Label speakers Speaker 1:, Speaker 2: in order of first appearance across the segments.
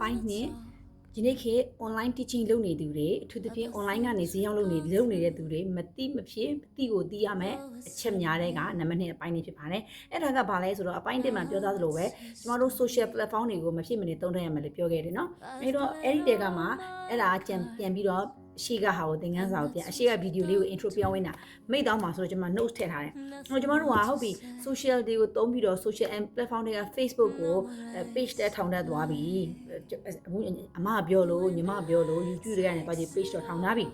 Speaker 1: ပိုင်းနှစ်ဒီနေ့ခေတ် online teaching လုပ်နေသူတွေအထူးသဖြင့် online ကနေဈေးရောက်လုပ်နေလုပ်နေတဲ့သူတွေမသိမဖြစ်သိကိုသိရမယ်အချက်များတဲ့ကနံပါတ်2အပိုင်းလေးဖြစ်ပါတယ်အဲ့ဒါကဘာလဲဆိုတော့အပိုင်း1မှာပြောသားသလိုပဲကျမတို့ social platform တွေကိုမဖြစ်မနေသုံးထည့်ရမယ်လို့ပြောခဲ့တယ်နော်အဲ့တော့အဲ့ဒီတဲကမှအဲ့ဒါကြံပြန်ပြီးတော့အ ရှိကဟာကိုသင်ခန်းစာကိုပြန်အရှိကဗီဒီယိုလေးကို intro ပြောင်းဝင်တာမိတ်တောင်းမှာဆိုတော့ကျွန်မ notes ထည့်ထားတယ်ဟိုကျွန်တော်တို့ကဟုတ်ပြီ social တွေကိုသုံးပြီးတော့ social and platform တွေက Facebook ကို page တက်ထောင်တက်သွားပြီအခုအမပြောလို့ညီမပြောလို့ YouTube တွေကနေပါကြည့် page တော့ထောင်ထားပြီ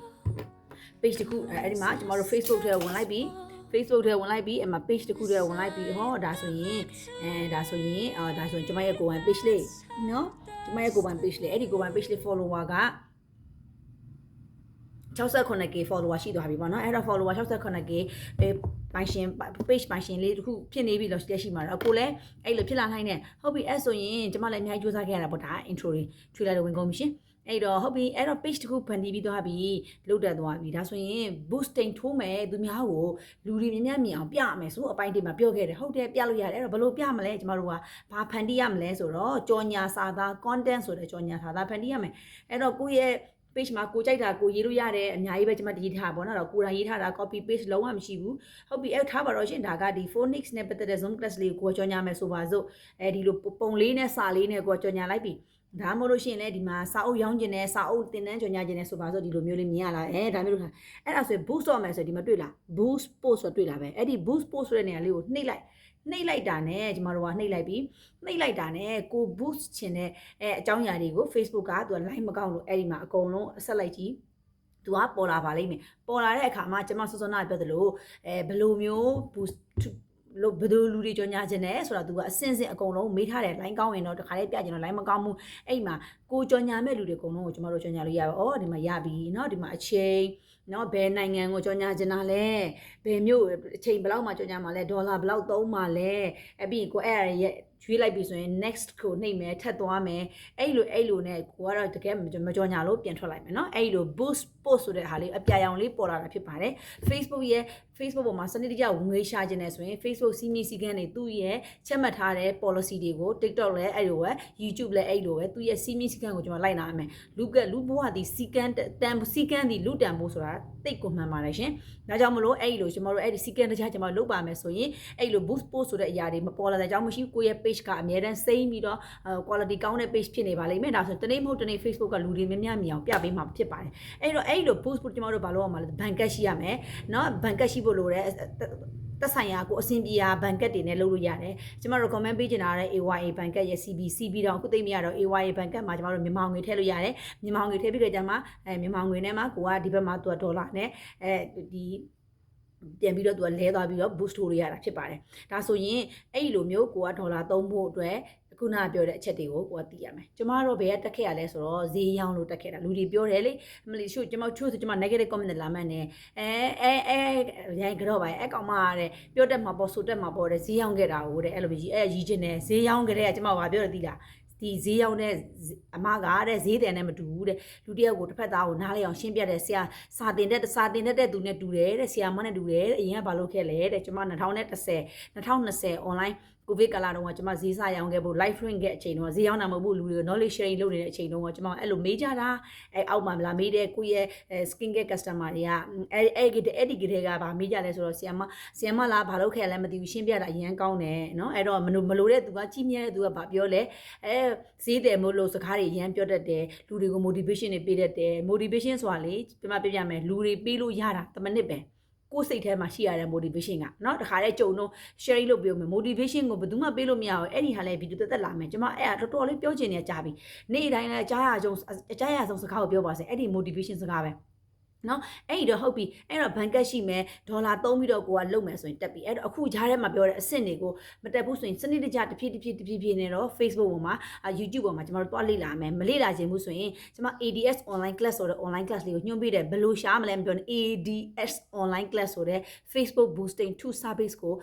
Speaker 1: page တခုအဲ့ဒီမှာကျွန်တော်တို့ Facebook ထဲဝင်လိုက်ပြီ Facebook ထဲဝင်လိုက်ပြီးအမ page တစ်ခုထဲဝင်လိုက်ပြီးဟောဒါဆိုရင်အဲဒါဆိုရင်အာဒါဆိုရင်ကျွန်မရဲ့ကိုယ်ပိုင် page လေးနော်ကျွန်မရဲ့ကိုယ်ပိုင် page လေးအဲ့ဒီကိုယ်ပိုင် page လေး follower က 68k follower ရှိသွားပြီပေါ့နော်အဲ့တော့ follower 68k အဲပိုင်ရှင် page ပိုင်ရှင်လေးတခုဖြစ်နေပြီလို့လက်ရှိမှာတော့ကိုလည်းအဲ့လိုဖြစ်လာနိုင်တယ်ဟုတ်ပြီအဲ့ဆိုရင်ကျမလည်းအများကြီးစူးစမ်းခဲ့ရတာပေါ့ဒါ intro တွေထွေလာတော့ဝင်ကုန်ပြီရှင်အဲ့တော့ဟုတ်ပြီအဲ့တော့ page တခုဖန်တီးပြီးသွားပြီလုတ်တက်သွားပြီဒါဆိုရင် boosting ထိုးမယ်သူများကိုလူတွေမြင်များမြင်အောင်ပြမယ်ဆိုအပိုင်းတွေမှာပြောခဲ့တယ်ဟုတ်တယ်ပြလို့ရတယ်အဲ့တော့ဘယ်လိုပြမလဲကျမတို့ကဘာဖန်တီးရမလဲဆိုတော့ကြော်ညာစာသား content ဆိုတဲ့ကြော်ညာစာသားဖန်တီးရမယ်အဲ့တော့ကိုယ့်ရဲ့ page မှာကိုကြိုက်တာကိုရေးလို့ရတယ်အများကြီးပဲကျွန်မတည်ထားပါတော့ကိုယ်တိုင်ရေးထားတာ copy paste လုံးဝမရှိဘူးဟုတ်ပြီအဲ့ထားပါတော့ရှင်ဒါကဒီ phonics နဲ့ပတ်သက်တဲ့ zoom class လေးကိုကိုကြော်ညာမယ်ဆိုပါစို့အဲဒီလိုပုံလေးနဲ့စာလေးနဲ့ကိုကြော်ညာလိုက်ပြီ ဒါမှမဟုတ်လို့ရှိရင်လည်းဒီမှာစာအုပ်ရောင်းကျင်တဲ့စာအုပ်တင်တန်းကြော်ညာကျင်တဲ့ဆိုပါစို့ဒီလိုမျိုးလေးမြင်ရလားအဲဒါမျိုးလို့အဲ့ဒါဆိုရင် boost တော့မယ်ဆိုဒီမှာတွေ့လား boost post ဆိုတွေ့လားပဲအဲ့ဒီ boost post ဆိုတဲ့နေရာလေးကိုနှိပ်လိုက်နှိပ်လိုက်တာနဲ့ကျမတို့ကနှိပ်လိုက်ပြီးနှိပ်လိုက်တာနဲ့ကို boost ချင်တဲ့အဲအကြောင်းအရာတွေကို Facebook ကသူက line မကောက်လို့အဲ့ဒီမှာအကုန်လုံးဆက်လိုက်ကြည့်သူကပေါ်လာပါလိမ့်မယ်ပေါ်လာတဲ့အခါမှာကျမစောစောနာပြောသလိုအဲဘယ်လိုမျိုး boost လို့ဘယ်လိုလူတွေကြောညာခြင်းလဲဆိုတာသူကအစင်စင်အကုန်လုံးမေးထားတယ် line ကောင်းရင်တော့တခါလေးပြကျင်တော့ line မကောင်းဘူးအဲ့မှာကိုကြောညာမဲ့လူတွေအကုန်လုံးကိုကျမတို့ကြောညာလို့ရပါဩဒီမှာရပြီเนาะဒီမှာအချိန်နော်ဘယ်နိုင်ငံကိုကြောညာချင်တာလဲဘယ်မျိုးအချိန်ဘယ်လောက်မှကြောညာမှာလဲဒေါ်လာဘယ်လောက်သုံးမှာလဲအပြင်ကိုအဲ့ရရဲ့ရွေးလိုက်ပြီဆိုရင် next ကိုနှိပ်မယ်ထပ်သွားမယ်အဲ့လိုအဲ့လိုနဲ့ကိုကတော့တကယ်မကြောညာလို့ပြန်ထွက်လိုက်မယ်เนาะအဲ့လို boost post ဆိုတဲ့ဟာလေးအပြာရောင်လေးပေါ်လာတာဖြစ်ပါတယ် Facebook ရဲ့ Facebook ပေါ်မှာစနစ်တကျငွေရှာခြင်းနဲ့ဆိုရင် Facebook စီမီစီကန်းတွေသူ့ရဲ့ချက်မှတ်ထားတဲ့ policy တွေကို TikTok လည်းအဲ့လိုပဲ YouTube လည်းအဲ့လိုပဲသူ့ရဲ့စီမီစီကန်းကိုကျွန်တော်လိုက်နာရမယ်လူကလူဘဝဒီစီကန်းတန်စီကန်းဒီလူတန်ဖို့ဆိုတာတိတ်ကိုမှန်ပါတယ်ရှင်ဒါကြောင့်မလို့အဲ့လိုကျွန်တော်တို့အဲ့ဒီစီကန်းတခြားကျွန်တော်လုပ်ပါမယ်ဆိုရင်အဲ့လို boost post ဆိုတဲ့အရာတွေမပေါ်လာတဲ့အကြောင်းမရှိကိုယ့်ရဲ့ page ကအများတန်းစိမ့်ပြီးတော့ quality ကောင်းတဲ့ page ဖြစ်နေပါလိမ့်မယ်ဒါဆိုတနေ့မဟုတ်တနေ့ Facebook ကလူတွေများများမြင်အောင်ပြပေးမှာဖြစ်ပါတယ်အဲ့တော့အဲ့လို boost ကျွန်တော်တို့ဘာလုပ်ရမှာလဲဘန်ကတ်ရှိရမယ်เนาะဘန်ကတ်ရှိ ဖို့လိုတယ်သက်ဆိုင်ရာကိုအဆင်ပြေရာဘန်ကတ်တွေနဲ့လုပ်လို့ရတယ်ကျမတို့ comment ပေးချင်တာလည်း AYA ဘန်ကတ်ရဲ့ CB CB တော့အခုသိမရတော့ AYA ဘန်ကတ်မှာကျမတို့မြန်မာငွေထည့်လို့ရတယ်မြန်မာငွေထည့်ပြီးတော့ကျမအဲမြန်မာငွေနဲ့မှာကိုကဒီဘက်မှာသူကဒေါ်လာနဲ့အဲဒီပြန်ပြီးတော့သူကလဲသွားပြီးတော့ boost ထိုးရတာဖြစ်ပါတယ်ဒါဆိုရင်အဲ့လိုမျိုးကိုကဒေါ်လာသုံးဖို့အတွက် ခုနပြောတဲ့အချက်တွေကိုကိုကသိရမယ်ကျမတို့ဘယ်ကတက်ခဲ့ရလဲဆိုတော့ဈေးရောင်းလို့တက်ခဲ့တာလူတွေပြောတယ်လေမလီရှုကျမချို့ဆိုကျမ negative comment လာမှန်းနေအဲအဲအဲရိုင်းကြော့ပါအဲကောင်မတဲ့ပြောတတ်မှာပေါ့ဆိုတတ်မှာပေါ့တဲ့ဈေးရောင်းခဲ့တာဟုတ်တဲ့အဲ့လိုပဲအဲရီးချင်းနဲ့ဈေးရောင်းခဲ့တဲ့ကျမကပြောတယ်သိလားဒီဈေးရောက်တဲ့အမကတဲ့ဈေးတယ်နဲ့မတူဘူးတဲ့လူတယောက်ကိုတစ်ဖက်သားကိုနားလေအောင်ရှင်းပြတဲ့ဆရာစာတင်တဲ့စာတင်တဲ့သူနဲ့တူတယ်တဲ့ဆရာမနဲ့တူတယ်တဲ့အရင်ကဘာလုပ်ခဲ့လဲတဲ့ကျွန်မ2010 2020 online ကိုဗစ်ကာလတုန်းကကျွန်မဈေးစရောင်းခဲ့ဖို့ live stream ခဲ့အချိန်တုန်းကဈေးရောင်းတာမဟုတ်ဘူးလူတွေ knowledge sharing လုပ်နေတဲ့အချိန်တုန်းကကျွန်မအဲ့လိုမေးကြတာအဲ့အောက်မှာမလားမေးတဲ့ကိုယ့်ရဲ့ skin care customer တွေကအဲ့အဲ့ဒီအဲ့ဒီကလေးကဗာမေးကြလဲဆိုတော့ဆီယမဆီယမလားဘာလုပ်ခဲ့လဲမသိဘူးရှင်းပြတာအရင်ကောင်းတယ်နော်အဲ့တော့မလို့မလို့တဲ့သူကကြီးမြဲတဲ့သူကဗာပြောလဲအဲဈေးတယ်မို့လို့စကားတွေအရင်ပြောတတ်တယ်လူတွေကို motivation တွေပေးတတ်တယ် motivation ဆိုတာလေကျွန်မပြပြမယ်လူတွေပေးလို့ရတာတမနစ်ပဲ ကိုယ်စိတ်ထဲမှာရှိရတဲ့ motivation ကเนาะတခါတည်းကြုံတော့ sharing လုပ်ပြောမယ် motivation ကိုဘယ်သူမှပေးလို့မရဘူးအဲ့ဒီဟာလည်းဗီဒီယိုတက်တက်လာမယ်ကျွန်မအဲ့ဒါတော်တော်လေးပြောချင်နေကြပြီနေ့တိုင်းလည်းကြားရအောင်ကြားရအောင်စကားကိုပြောပါစေအဲ့ဒီ motivation စကားပဲ နော်အဲ့ဒီတော့ဟုတ်ပြီအဲ့တော့ဘန်ကတ်ရှိမယ်ဒေါ်လာသုံးပြီးတော့ကိုကလုံမယ်ဆိုရင်တက်ပြီအဲ့တော့အခုကြားထဲမှာပြောတဲ့အဆင့်တွေကိုမတက်ဘူးဆိုရင်စနစ်တကျတစ်ဖြည်းတစ်ဖြည်းတစ်ဖြည်းဖြည်းနဲ့တော့ Facebook ပေါ်မှာ YouTube ပေါ်မှာကျွန်တော်တို့တွားလေ့လာမယ်မလေ့လာခြင်းဘူးဆိုရင်ကျွန်မ ADS online class ဆိုတဲ့ online class လေးကိုညွှန်ပေးတယ်ဘယ်လိုရှားမလဲမပြောနဲ့ ADS online class ဆိုတဲ့ Facebook boosting to service ကို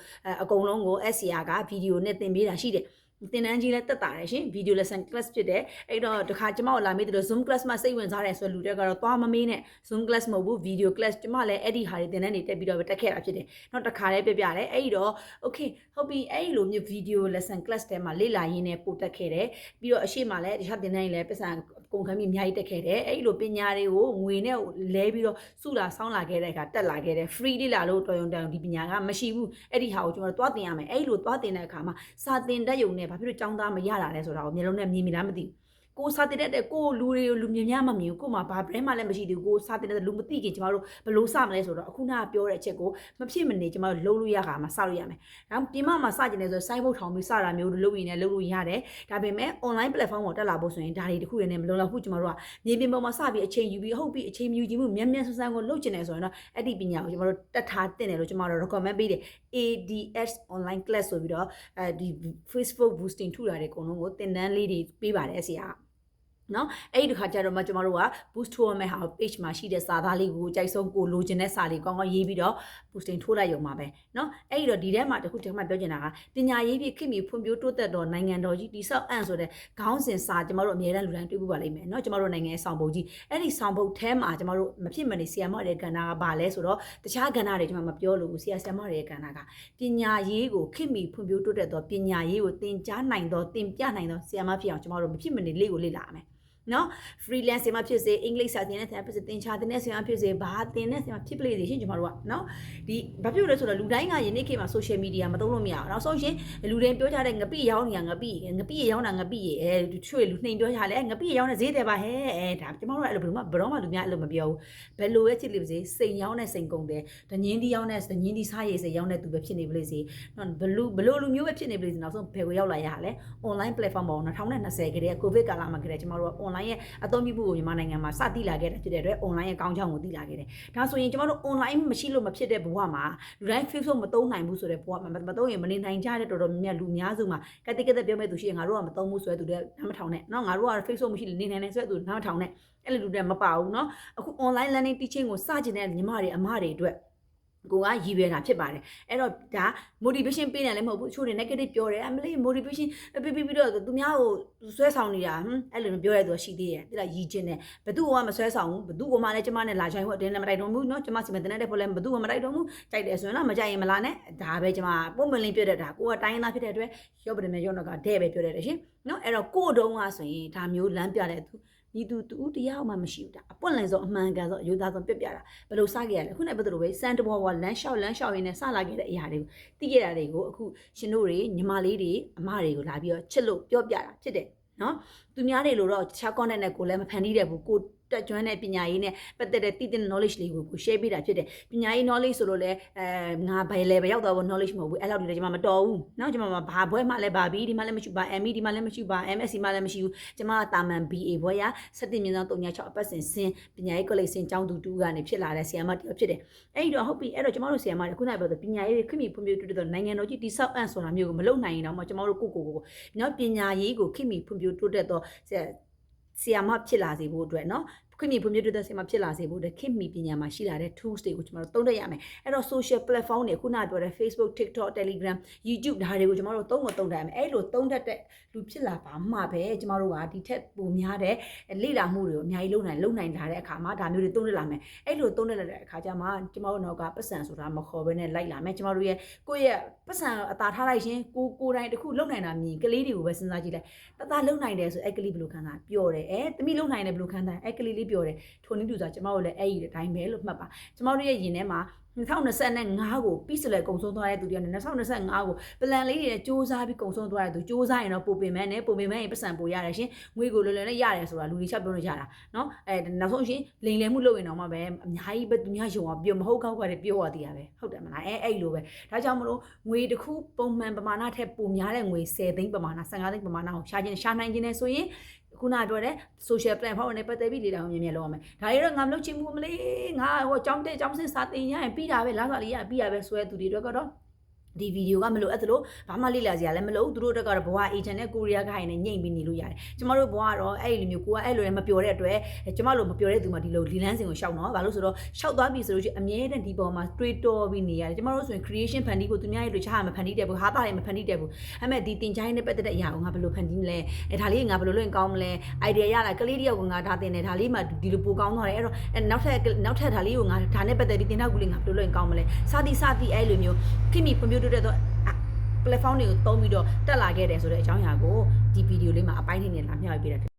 Speaker 1: အကုန်လုံးကို SCR ကဗီဒီယိုနဲ့သင်ပေးတာရှိတယ် သင်တန်းကြီးလည်းတက်တာတယ်ရှင် video lesson class ဖြစ်တယ်အဲ့တော့တခါကျမတို့လာမေးတယ်လို့ zoom class မှာစိတ်ဝင်စားတယ်ဆိုလူတွေကတော့သွားမမေးနဲ့ zoom class မဟုတ်ဘူး video class ကျမလည်းအဲ့ဒီဟာတွေသင်တန်းတွေတက်ပြီးတော့ပဲတက်ခဲ့တာဖြစ်တယ်နောက်တခါလည်းပြပြတယ်အဲ့ဒီတော့ okay ဟုတ်ပြီအဲ့ဒီလိုမျိုး video lesson class ထဲမှာလေ့လာရင်းနဲ့ပို့တက်ခဲ့တယ်ပြီးတော့အရှိမလည်းတခြားသင်တန်းတွေလည်းပတ်စံကုန်ခံပြီးအများကြီးတက်ခဲ့တယ်အဲ့ဒီလိုပညာတွေကိုငွေနဲ့လဲပြီးတော့စုလာဆောင်းလာခဲ့တဲ့အခါတက်လာခဲ့တယ် free လေ့လာလို့တော်ရုံတန်ဒီပညာကမရှိဘူးအဲ့ဒီဟာကိုကျွန်တော်တို့သွားတင်ရမယ်အဲ့ဒီလိုသွားတင်တဲ့အခါမှာစာတင်တတ်ရုံနဲ့ဘာဖြစ်လို့ចောင်းသားမရတာလဲဆိုတာကိုမျိုးလုံးနဲ့မြင်မိလားမသိဘူး ကိုစာတင်တဲ့ကိုလူတွေကိုလူမြင်များမမြင်ဘူးကိုမှဘာ brand မှလည်းမရှိသေးဘူးကိုစာတင်တဲ့လူမသိခင်ကျမတို့ဘယ်လိုစမလဲဆိုတော့အခုနကပြောတဲ့အချက်ကိုမဖြစ်မနေကျမတို့လုံးလို့ရခါမှာစလို့ရမယ်။ဒါပြင်မမှာစကျင်နေဆိုစိုင်းဘုတ်ထောင်ပြီးစတာမျိုးလုပ်ရင်လည်းလုပ်လို့ရတယ်။ဒါပေမဲ့ online platform ပေါ်တက်လာဖို့ဆိုရင်ဒါတွေတခုရနေမလုံလောက်ဘူးကျမတို့ကမြေပြင်ပေါ်မှာစပြီးအချိန်ယူပြီးဟုတ်ပြီးအချိန်ယူခြင်းမှုမြန်မြန်ဆန်းဆန်းကိုလုပ်ကျင်နေဆိုရင်တော့အဲ့ဒီပညာကိုကျမတို့တက်ထားတင်တယ်လို့ကျမတို့ recommend ပေးတယ် ADS online class ဆိုပြီးတော့အဲဒီ Facebook boosting ထူတာတွေအကုန်လုံးကိုသင်တန်းလေးတွေပေးပါတယ်ဆရာ။ နော်အဲ့ဒီတစ်ခါကျတော့မှကျမတို့က boost ထိုးရမယ့်ဟာ page မှာရှိတဲ့စာသားလေးကိုကြိုက်ဆုံးကိုလိုချင်တဲ့စာလေးကောင်းကောင်းရေးပြီးတော့ boosting ထိုးလိုက်ရုံပါပဲနော်အဲ့ဒီတော့ဒီထဲမှာတခုတည်းမှပြောချင်တာကပညာရေးဖြစ်ခင်မီဖွံ့ဖြိုးတိုးတက်တော့နိုင်ငံတော်ကြီးတိဆောက်အံ့ဆိုတဲ့ခေါင်းစဉ်စာကျမတို့အများတန်းလူတိုင်းတွေ့ဖို့ပါလိမ့်မယ်နော်ကျမတို့နိုင်ငံရဲ့ဆောင်ပုဒ်ကြီးအဲ့ဒီဆောင်ပုဒ်ထဲမှာကျမတို့မဖြစ်မနေဆီယမရဲ့ကဏ္ဍကဘာလဲဆိုတော့တခြားကဏ္ဍတွေကျမမပြောလို့ဆီယဆီယမရဲ့ကဏ္ဍကပညာရေးကိုခင်မီဖွံ့ဖြိုးတိုးတက်တော့ပညာရေးကိုသင်ကြားနိုင်တော့သင်ပြနိုင်တော့ဆီယမဖြစ်အောင်ကျမတို့မဖြစ်မနေလေ့ကိုလေ့လာရမယ် နော် freelance မှာဖြစ်စေအင်္ဂလိပ်စာသင်တဲ့ဆရာဖြစ်စေသင်ချာသင်တဲ့ဆရာဖြစ်စေဘာသင်တဲ့ဆရာဖြစ်ပလေစီရှင်ကျွန်တော်တို့ကနော်ဒီဘာဖြစ်လို့လဲဆိုတော့လူတိုင်းကယနေ့ခေတ်မှာ social media မသုံးလို့မရအောင်နောက်ဆုံးရှင်လူတိုင်းပြောကြတဲ့ငပိရောင်းနေငပိငပိရောင်းတာငပိရဲ့အဲချွေလူနှိမ်ပြောကြလဲငပိရောင်းတဲ့ဈေးတယ်ပါဟဲ့အဲဒါကျွန်တော်တို့အဲ့လိုဘယ်တော့မှဘယ်တော့မှလူများအဲ့လိုမပြောဘူးဘယ်လိုရဲ့ချစ်လို့ပါစေစိန်ရောင်းတဲ့စိန်ကုန်တယ်ဒငင်းဒီရောင်းတဲ့ဒငင်းဒီစားရည်စိန်ရောင်းတဲ့သူပဲဖြစ်နေပလေစီနော်ဘလူဘလူလူမျိုးပဲဖြစ်နေပလေစီနောက်ဆုံးဘယ်ကိုရောက်လာရလဲ online platform ပေါ်2020ကတည်းက covid ကာလမှာကတည်းကကျွန်တော်တို့က online ရဲ့အသုံးပြုမှုကိုမြန်မာနိုင်ငံမှာစသိလာခဲ့တဲ့ဖြစ်တဲ့အတွက် online ရဲ့ကောင်းကြောင်းကိုသိလာခဲ့တယ်။ဒါဆိုရင်ကျမတို့ online မရှိလို့မဖြစ်တဲ့ဘဝမှာလူတိုင်း Facebook မသုံးနိုင်ဘူးဆိုတဲ့ဘဝမှာမသုံးရင်မနေနိုင်ကြတဲ့တော်တော်များများလူများစုမှာကတိကတက်ပြောမဲ့သူရှိရင်ငါတို့ကမသုံးဘူးဆိုတဲ့သူတွေနားမထောင်နဲ့။နော်ငါတို့က Facebook မရှိလို့နေနိုင်တယ်ဆိုတဲ့သူနားမထောင်နဲ့။အဲ့လိုလူတွေမပါဘူးနော်။အခု online learning teaching ကိုစကျင်တဲ့ညီမတွေအမတွေအတွက် ကိုကရည်ရွယ်တာဖြစ်ပါတယ်အဲ့တော့ဒါ motivation ပေးတယ်လည်းမဟုတ်ဘူးအချို့တွေ negative ပြောတယ်အမလေး motivation ပြီးပြီးပြီးတော့သူများကိုဆွဲဆောင်နေတာဟမ်အဲ့လိုမျိုးပြောရတဲ့သူရှိသေးတယ်တိလာရည်ချင်းတယ်ဘသူကမဆွဲဆောင်ဘူးဘသူကမှလည်းကျမနဲ့လာချိုင်းဖို့အတင်းလည်းမတိုက်တော့ဘူးเนาะကျမစီမတင်တဲ့ဖို့လည်းဘသူကမတိုက်တော့ဘူးကြိုက်တယ်ဆိုရင်တော့မကြိုက်ရင်မလာနဲ့ဒါပဲကျမပုံမှန်လေးပြောတတ်တာကိုကတိုင်းသားဖြစ်တဲ့အတွက်ရော့ပတယ်မြေရော့တော့ကတဲ့ပဲပြောတတ်တယ်ရှင်เนาะအဲ့တော့ကို့တုံးကဆိုရင်ဒါမျိုးလမ်းပြတဲ့သူ ညီသူတူတရားမှမရှိဘူးဒါအပွင့်လည်ဆုံးအမှန်ကန်ဆုံးအယူသားဆုံးပြပြတာဘယ်လိုစခဲ့ရလဲခုနကပြောသလိုပဲစံတဘောကလမ်းလျှောက်လမ်းလျှောက်ရင်းနဲ့စလာခဲ့တဲ့အရာတွေကိုသိခဲ့တာတွေကိုအခုရှင်တို့တွေညီမလေးတွေအမတွေကိုလာပြီးတော့ချစ်လို့ပြောပြတာဖြစ်တယ်နော်သူများတွေလို့တော့တခြား content နဲ့ကိုလည်းမဖန်တီးတဲ့ဘူးကို တက်ကျွမ်းတဲ့ပညာရေးနဲ့ပတ်သက်တဲ့တည်တဲ့ knowledge လေးကိုကို share ပေးတာဖြစ်တယ်ပညာရေး knowledge ဆိုလို့လည်းအဲငါဘယ် level ရောက်တော့ knowledge မဟုတ်ဘူးအဲ့လောက်ဒီလည်းကျွန်မမတော်ဘူးเนาะကျွန်မဘာဘွဲမှလည်းဘာ B ဒီမှလည်းမရှိဘာ ME ဒီမှလည်းမရှိဘာ MSc မှလည်းမရှိဘူးကျွန်မကတာမန် BA ဘွဲရ17မြင်းဆောင်36အပတ်စဉ်စင်ပညာရေး college စင်ကျောင်းသူတူကနေဖြစ်လာတဲ့ဆရာမတယောက်ဖြစ်တယ်အဲ့တော့ဟုတ်ပြီအဲ့တော့ကျွန်တော်တို့ဆရာမတွေခုနကပြောတဲ့ပညာရေးခင်မီဖွံ့ဖြိုးတိုးတက်တဲ့နိုင်ငံတော်ကြီးတိဆောက်အံ့ဆိုတာမျိုးကိုမလုပ်နိုင်ရင်တော့ကျွန်တော်တို့ကိုကိုကိုเนาะပညာရေးကိုခင်မီဖွံ့ဖြိုးတိုးတက်တော့ ဆီယာမဖြစ်လာစေဖို့အတွက်เนาะ ခွင့်မြဖွံ့ဖြိုးတိုးတက်စေမှာဖြစ်လာစေဖို့အတွက်ခင်မီပညာမှာရှိလာတဲ့ tools တွေကိုကျွန်တော်တို့သုံးတတ်ရမယ်အဲ့တော့ social platform တွေခုနပြောတဲ့ Facebook TikTok Telegram YouTube ဒါတွေကိုကျွန်တော်တို့သုံးကိုသုံးတတ်ရမယ်အဲ့လိုသုံးတတ်တဲ့လူဖြစ်လာပါမှပဲကျွန်တော်တို့ကဒီထက်ပိုများတဲ့လေ့လာမှုတွေကိုအများကြီးလုပ်နိုင်လုပ်နိုင်လာတဲ့အခါမှာဒါမျိုးတွေသုံးတတ်လာမယ်အဲ့လိုသုံးတတ်လာတဲ့အခါကျမှကျွန်တော်တို့တော့ကပတ်စံဆိုတာမခေါ်ဘဲနဲ့လိုက်လာမယ်ကျွန်တော်တို့ရဲ့ကိုယ့်ရဲ့ပတ်စံအသာထားလိုက်ရှင်ကိုကိုယ်တိုင်တခုလုပ်နိုင်တာမြင်ကလေးတွေကိုပဲစဉ်းစားကြည့်လိုက်တသားလုပ်နိုင်တယ်ဆိုအဲ့ကလေးဘယ်လိုခံစားပျော်တယ်အဲတမိလုပ်နိုင်တယ်ဘယ်လိုခံစားအဲ့ကလေးလေးပျော်တယ်ထိုနည်းတူစွာကျမတို့လည်းအဲ့ဒီအတိုင်းပဲလို့မှတ်ပါကျမတို့ရဲ့ယင်ထဲမှာ2025ကိုပြီးစလဲကုံဆုံးသွားတဲ့သူတွေနဲ့2025ကိုပလန်လေးတွေနဲ့စူးစမ်းပြီးကုံဆုံးသွားတဲ့သူစူးစမ်းရင်တော့ပိုပင်မဲနဲ့ပိုပင်မဲရင်ပတ်စံပိုရတယ်ရှင်ငွေကိုလွယ်လွယ်နဲ့ရတယ်ဆိုတာလူတွေချက်ပြောလို့ရတာเนาะအဲနောက်ဆုံးရှင်လိန်လဲမှုလုပ်ရင်တော့မှပဲအများကြီးပဲသူများယုံအောင်ပြောမဟုတ်ကောက်ခွက်ပြောရသေးရပဲဟုတ်တယ်မလားအဲအဲ့လိုပဲဒါကြောင့်မလို့ငွေတစ်ခုပုံမှန်ပမာဏထက်ပိုများတဲ့ငွေ10သိန်းပမာဏ15သိန်းပမာဏကိုရှာခြင်းရှာနိုင်ခြင်းနဲ့ဆိုရင် ခုနပြောတဲ့ social platform နဲ့ပတ်သက်ပြီးလေ့လာအောင်မြင်မြင်လုပ်ရမယ်။ဒါတွေတော့ငါမလုပ်ချင်ဘူးမလေးငါဟိုចောင်းတဲ့ចောင်းစစ်စာတင်ရရင်ပြီးတာပဲလားစာလေးရပြီးတာပဲဆွဲသူတွေတော့ကတော့ ဒီဗီဒီယိုကမလို့အဲ့ဒါလို့ဘာမှလေ့လာစရာလည်းမလိုဘူးသူတို့တက်ကတော့ဘဝ agent နဲ့ကိုရီးယားဂိုင်းနဲ့ညှိပြီးနေလို့ရတယ်ကျမတို့ဘဝကတော့အဲ့ဒီလိုမျိုးကိုကအဲ့လိုလည်းမပြောတဲ့အတွက်ကျမတို့မပြောတဲ့သူမှဒီလိုလီလန်းစင်ကိုရှောက်တော့ဘာလို့ဆိုတော့ရှောက်သွားပြီဆိုလို့ရှိရင်အမြဲတမ်းဒီပေါ်မှာတွေးတောပြီးနေရတယ်ကျမတို့ဆိုရင် creation ဖန်တီးဖို့သူများရဲ့တို့ချားမဖန်တီးတဲ့ဘူးဟာတာလည်းမဖန်တီးတဲ့ဘူးအဲ့မဲ့ဒီတင်ချိုင်းနဲ့ပတ်သက်တဲ့အရာကိုငါဘယ်လိုဖန်တီးမလဲအဲဒါလေးငါဘယ်လိုလုပ်ရင်ကောင်းမလဲ idea ရလာကလေးတယောက်ကငါဒါတင်တယ်ဒါလေးမှဒီလိုပိုကောင်းသွားတယ်အဲ့တော့အဲ့နောက်ထပ်နောက်ထပ်ဒါလေးကိုငါဒါနဲ့ပတ်သက်ပြီးတင်ထောက်ကူလေးငါဘယ်လိုလုပ်ရင်ကောင်းမလဲစသည်စသည်အဲ့လိုမျိုးခိမိဖွံ့ဖြိုးတိုးတက်တော့ platform တွေကိုသုံးပြီးတော့တက်လာခဲ့တယ်ဆိုတဲ့အကြောင်းအရာကိုဒီဗီဒီယိုလေးမှာအပိုင်းလေးနဲ့လာမျှဝေပေးတာ